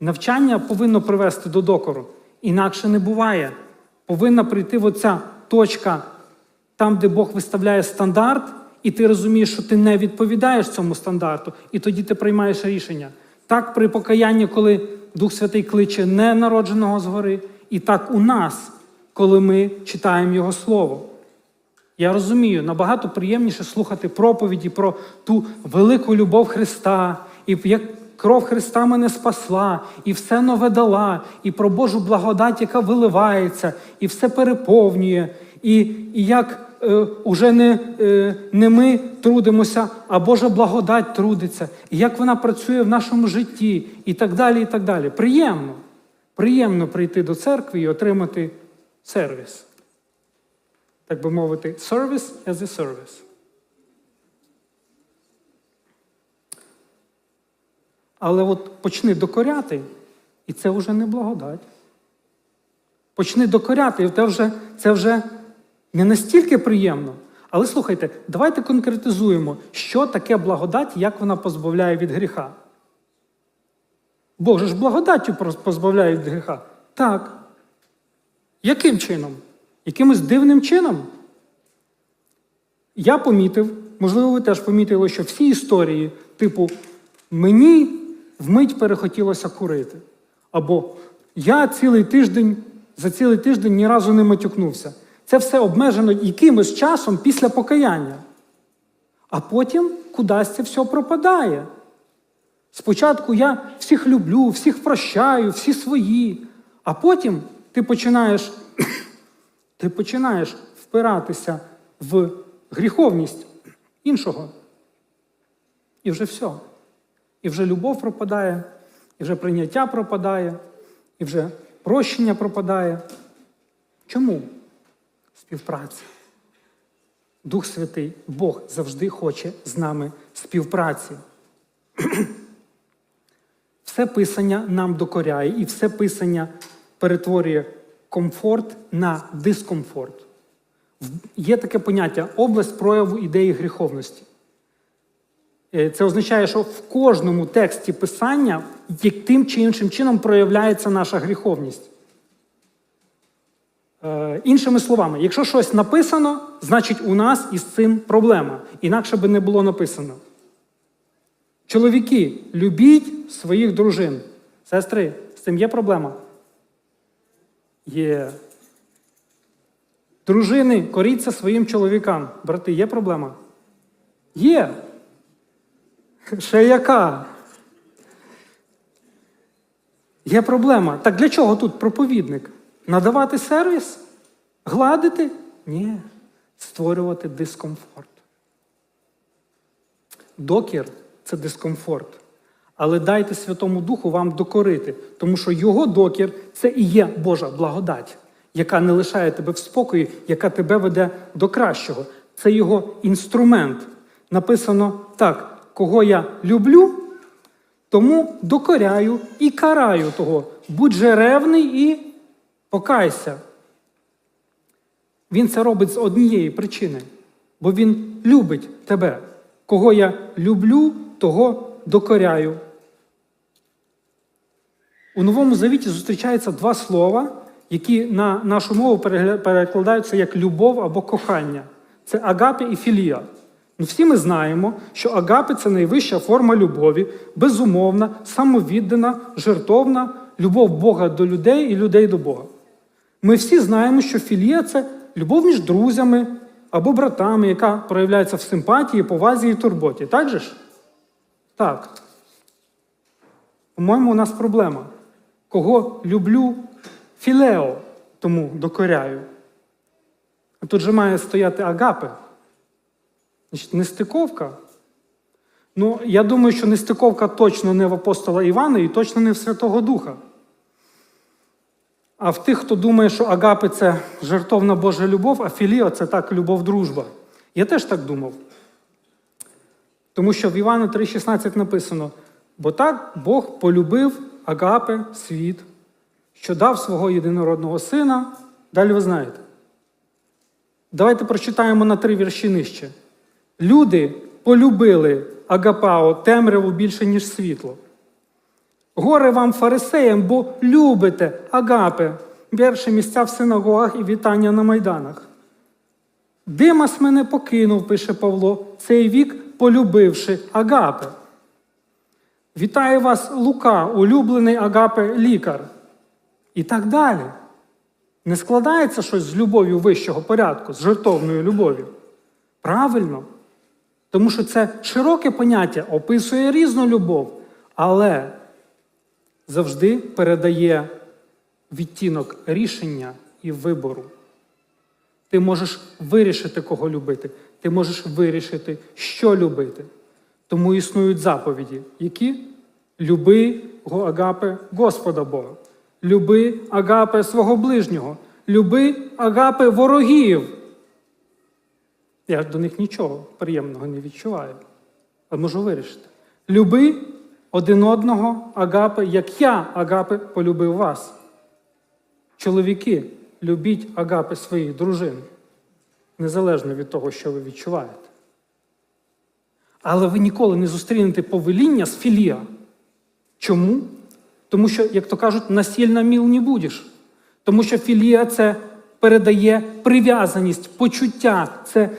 Навчання повинно привести до докору. Інакше не буває. Повинна прийти в оця точка, там, де Бог виставляє стандарт, і ти розумієш, що ти не відповідаєш цьому стандарту, і тоді ти приймаєш рішення. Так при покаянні, коли Дух Святий кличе ненародженого згори, і так у нас, коли ми читаємо Його Слово. Я розумію, набагато приємніше слухати проповіді про ту велику любов Христа, і як кров Христа мене спасла, і все нове дала, і про Божу благодать, яка виливається, і все переповнює, і, і як е, уже не, е, не ми трудимося, а Божа благодать трудиться, і як вона працює в нашому житті, і так далі. і так далі. Приємно. Приємно прийти до церкви і отримати сервіс так би мовити, service as a service. Але от почни докоряти, і це вже не благодать. Почни докоряти, і це вже, це вже не настільки приємно. Але слухайте, давайте конкретизуємо, що таке благодать як вона позбавляє від гріха. Бог же ж благодаттю позбавляє від гріха. Так. Яким чином? Якимось дивним чином. Я помітив, можливо, ви теж помітили, що всі історії, типу, мені вмить перехотілося курити. Або я цілий тиждень, за цілий тиждень ні разу не матюкнувся. Це все обмежено якимось часом після покаяння. А потім кудись це все пропадає. Спочатку я всіх люблю, всіх прощаю, всі свої. А потім ти починаєш ти починаєш впиратися в гріховність іншого. І вже все. І вже любов пропадає, і вже прийняття пропадає, і вже прощення пропадає. Чому? Співпраця. Дух Святий, Бог завжди хоче з нами співпраці. Все писання нам докоряє, і все писання перетворює комфорт на дискомфорт. Є таке поняття область прояву ідеї гріховності. Е, Це означає, що в кожному тексті писання як тим чи іншим чином проявляється наша гріховність. Е, Іншими словами, якщо щось написано, значить у нас із цим проблема. Інакше би не було написано. Чоловіки, любіть своїх дружин. Сестри, з цим є проблема? Є. Дружини, коріться своїм чоловікам. Брати, є проблема? Є. Ще яка? Є проблема. Так для чого тут проповідник? Надавати сервіс? Гладити? Ні. Створювати дискомфорт. Докір це дискомфорт. Але дайте Святому Духу вам докорити, тому що його докір це і є Божа благодать, яка не лишає тебе в спокої, яка тебе веде до кращого. Це його інструмент. Написано так: кого я люблю, тому докоряю і караю того. Будь же ревний і покайся. Він це робить з однієї причини, бо він любить тебе. Кого я люблю, того докоряю. У Новому Завіті зустрічаються два слова, які на нашу мову перекладаються як любов або кохання. Це агапі і філія. Ну, Всі ми знаємо, що агапі це найвища форма любові, безумовна, самовіддана, жертовна, любов Бога до людей і людей до Бога. Ми всі знаємо, що філія це любов між друзями або братами, яка проявляється в симпатії, повазі і турботі. Так же ж? Так. По-моєму, у нас проблема. Кого люблю філео, тому докоряю. А тут же має стояти агапи. Значить, нестиковка. Ну, я думаю, що нестиковка точно не в апостола Івана і точно не в Святого Духа. А в тих, хто думає, що агапи це жертовна Божа любов, а філіо це так любов-дружба. Я теж так думав. Тому що в Івана 3,16 написано: бо так Бог полюбив агапи світ, що дав свого єдинородного сина. Далі ви знаєте. Давайте прочитаємо на три вірші нижче. Люди полюбили агапао темряву більше, ніж світло. Горе вам, фарисеям, бо любите агапи, перші місця в синагогах і вітання на майданах. Димас мене покинув, пише Павло, цей вік полюбивши агапи. Вітає вас Лука, улюблений агапи лікар. І так далі. Не складається щось з любов'ю вищого порядку, з жертовною любов'ю. Правильно. Тому що це широке поняття, описує різну любов, але завжди передає відтінок рішення і вибору. Ти можеш вирішити, кого любити. Ти можеш вирішити, що любити. Тому існують заповіді, які люби агапе Господа Бога, люби агапе свого ближнього, люби агапе ворогів. Я до них нічого приємного не відчуваю, а можу вирішити. Люби один одного агапе, як я, агапе, полюбив вас. Чоловіки, любіть агапи своїх дружин, незалежно від того, що ви відчуваєте. Але ви ніколи не зустрінете повеління з філія. Чому? Тому що, як то кажуть, насильно міл не будеш. Тому що філія це передає прив'язаність, почуття, це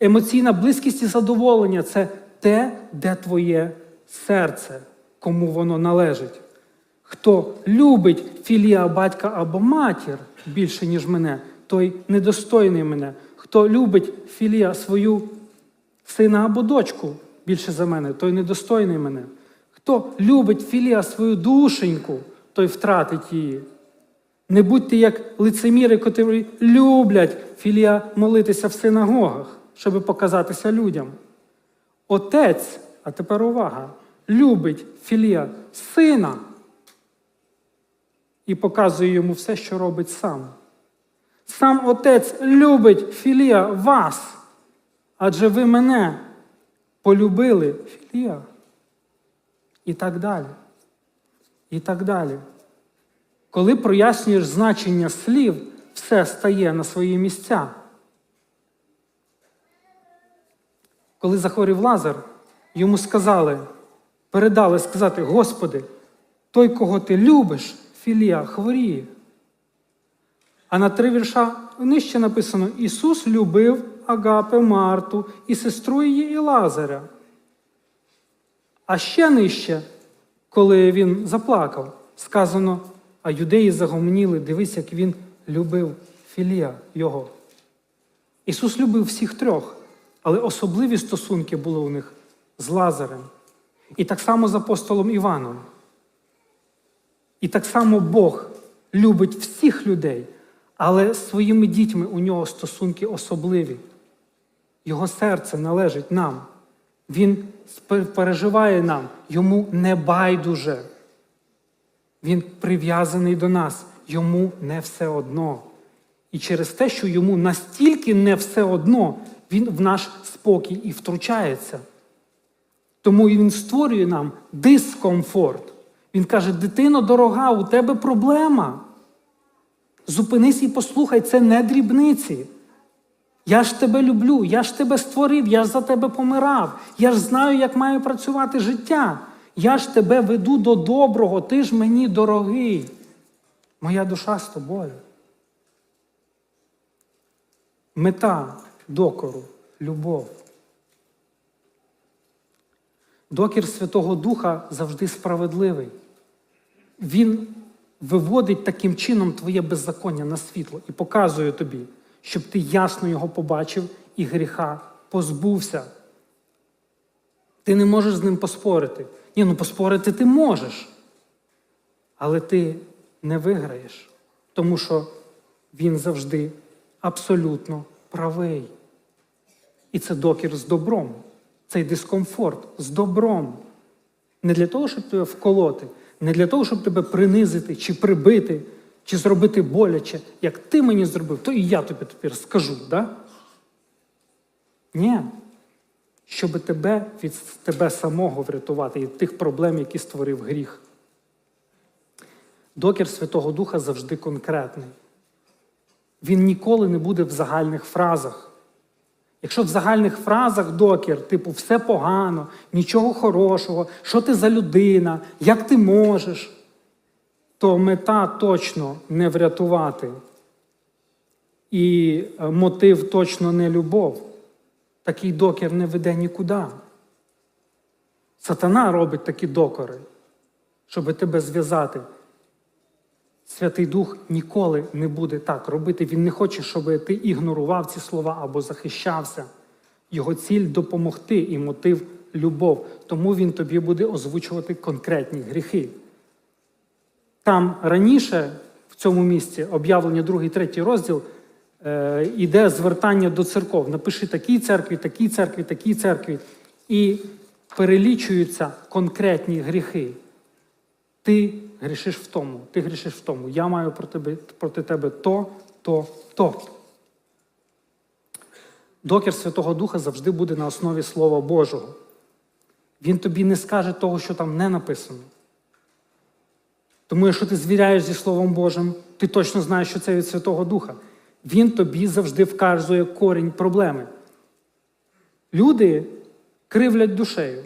емоційна близькість і задоволення, це те, де твоє серце, кому воно належить. Хто любить філія батька або матір більше, ніж мене, той недостойний мене. Хто любить філія свою сина або дочку більше за мене, той недостойний мене. Хто любить філія свою душеньку, той втратить її. Не будьте як лицеміри, котрі люблять філія молитися в синагогах, щоб показатися людям. Отець, а тепер увага, любить філія сина і показує йому все, що робить сам. Сам отець любить філія вас, адже ви мене полюбили філія. І так далі. І так далі. Коли прояснюєш значення слів, все стає на свої місця. Коли захворів Лазар, йому сказали, передали сказати, Господи, той, кого ти любиш, філія хворіє. А на три вірша нижче написано: Ісус любив Агапе Марту і сестру її і Лазаря. А ще нижче, коли він заплакав, сказано, а юдеї загомоніли, дивись, як він любив Філія його. Ісус любив всіх трьох, але особливі стосунки були у них з Лазарем. І так само з апостолом Іваном. І так само Бог любить всіх людей, але з своїми дітьми у нього стосунки особливі. Його серце належить нам. Він переживає нам, йому не байдуже. Він прив'язаний до нас, йому не все одно. І через те, що йому настільки не все одно, він в наш спокій і втручається. Тому він створює нам дискомфорт. Він каже: дитино дорога, у тебе проблема. Зупинись і послухай, це не дрібниці. Я ж тебе люблю, я ж тебе створив, я ж за тебе помирав, я ж знаю, як має працювати життя. Я ж тебе веду до доброго, ти ж мені дорогий. Моя душа з тобою. Мета докору любов. Докір Святого Духа завжди справедливий. Він виводить таким чином твоє беззаконня на світло і показує тобі, щоб ти ясно його побачив і гріха позбувся. Ти не можеш з ним поспорити. Ні, ну поспорити ти можеш. Але ти не виграєш, тому що він завжди абсолютно правий. І це докір з добром, цей дискомфорт з добром. Не для того, щоб тебе вколоти, не для того, щоб тебе принизити, чи прибити, чи зробити боляче, як ти мені зробив, то і я тобі тепер скажу, да? Ні. Щоб тебе від тебе самого врятувати від тих проблем, які створив гріх. Докір Святого Духа завжди конкретний. Він ніколи не буде в загальних фразах. Якщо в загальних фразах докір, типу все погано, нічого хорошого, що ти за людина, як ти можеш, то мета точно не врятувати. І е, мотив точно не любов. Такий докір не веде нікуди. Сатана робить такі докори, щоб тебе зв'язати. Святий Дух ніколи не буде так робити. Він не хоче, щоб ти ігнорував ці слова або захищався. Його ціль допомогти і мотив любов. Тому він тобі буде озвучувати конкретні гріхи. Там раніше, в цьому місці, об'явлення 2, 3 розділ, е, іде звертання до церков. Напиши такій церкві, такій церкві, такій церкві. І перелічуються конкретні гріхи. Ти грішиш в тому, ти грішиш в тому. Я маю проти тебе, проти тебе то, то, то. Докір Святого Духа завжди буде на основі Слова Божого. Він тобі не скаже того, що там не написано. Тому, якщо ти звіряєш зі Словом Божим, ти точно знаєш, що це від Святого Духа. Він тобі завжди вказує корінь проблеми. Люди кривлять душею.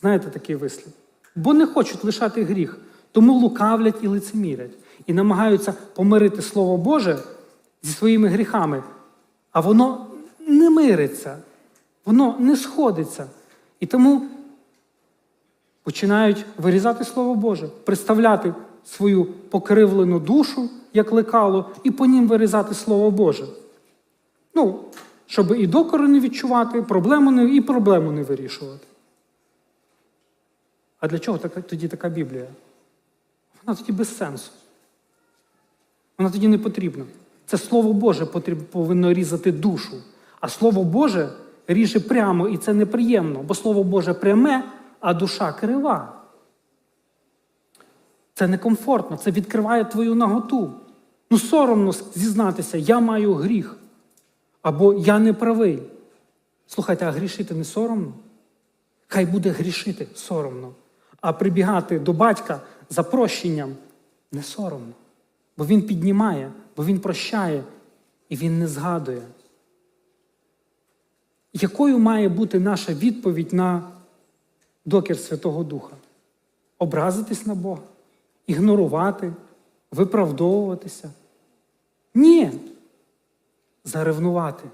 Знаєте такий вислів? Бо не хочуть лишати гріх, тому лукавлять і лицемірять, і намагаються помирити Слово Боже зі своїми гріхами, а воно не мириться, воно не сходиться. І тому починають вирізати Слово Боже, представляти свою покривлену душу, як лекало, і по нім вирізати Слово Боже. Ну, щоб і докору не відчувати, проблему не, і проблему не вирішувати. А для чого тоді така Біблія? Вона тоді без сенсу. Вона тоді не потрібна. Це Слово Боже повинно різати душу. А Слово Боже ріже прямо, і це неприємно, бо Слово Боже пряме, а душа крива. Це некомфортно, це відкриває твою наготу. Ну, соромно зізнатися, я маю гріх. Або я не правий. Слухайте, а грішити не соромно? Хай буде грішити соромно. А прибігати до батька за прощенням не соромно. Бо він піднімає, бо він прощає і він не згадує. Якою має бути наша відповідь на докір Святого Духа? Образитись на Бога, ігнорувати, виправдовуватися? Ні. Заревнувати.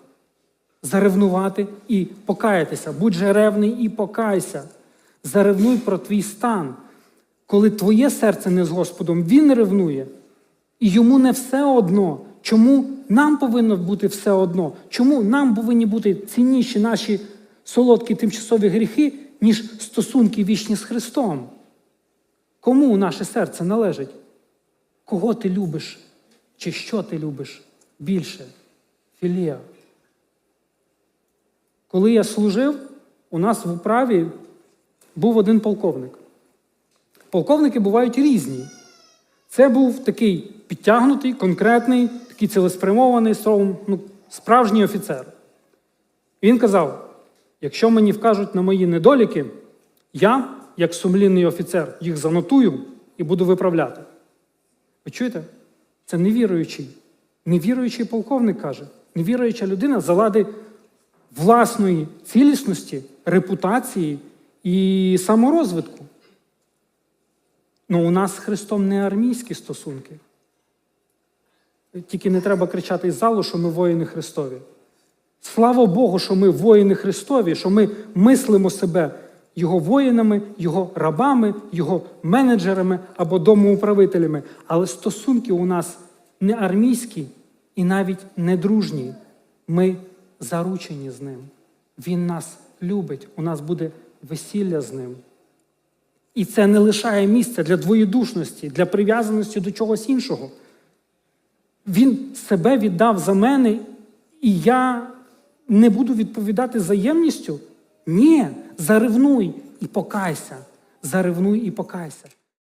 Заревнувати і покаятися. Будь же ревний і покайся. Заревнуй про твій стан. Коли твоє серце не з Господом, Він ревнує. І йому не все одно. Чому нам повинно бути все одно? Чому нам повинні бути цінніші наші солодкі тимчасові гріхи, ніж стосунки вічні з Христом? Кому наше серце належить? Кого ти любиш? Чи що ти любиш більше? Філія. Коли я служив, у нас в управі був один полковник. Полковники бувають різні. Це був такий підтягнутий, конкретний, такий цілеспрямований, ну, справжній офіцер. Він казав: якщо мені вкажуть на мої недоліки, я, як сумлінний офіцер, їх занотую і буду виправляти. Ви чуєте? Це невіруючий. Невіруючий полковник каже, невіруюча людина залади власної цілісності, репутації і саморозвитку. Ну, у нас з Христом не армійські стосунки. Тільки не треба кричати із залу, що ми воїни Христові. Слава Богу, що ми воїни Христові, що ми мислимо себе Його воїнами, Його рабами, Його менеджерами або домоуправителями. Але стосунки у нас не армійські і навіть не дружні. Ми заручені з ним. Він нас любить, у нас буде весілля з ним. І це не лишає місця для двоєдушності, для прив'язаності до чогось іншого. Він себе віддав за мене, і я не буду відповідати взаємністю? Ні, заревнуй і покайся. Заревнуй і покайся.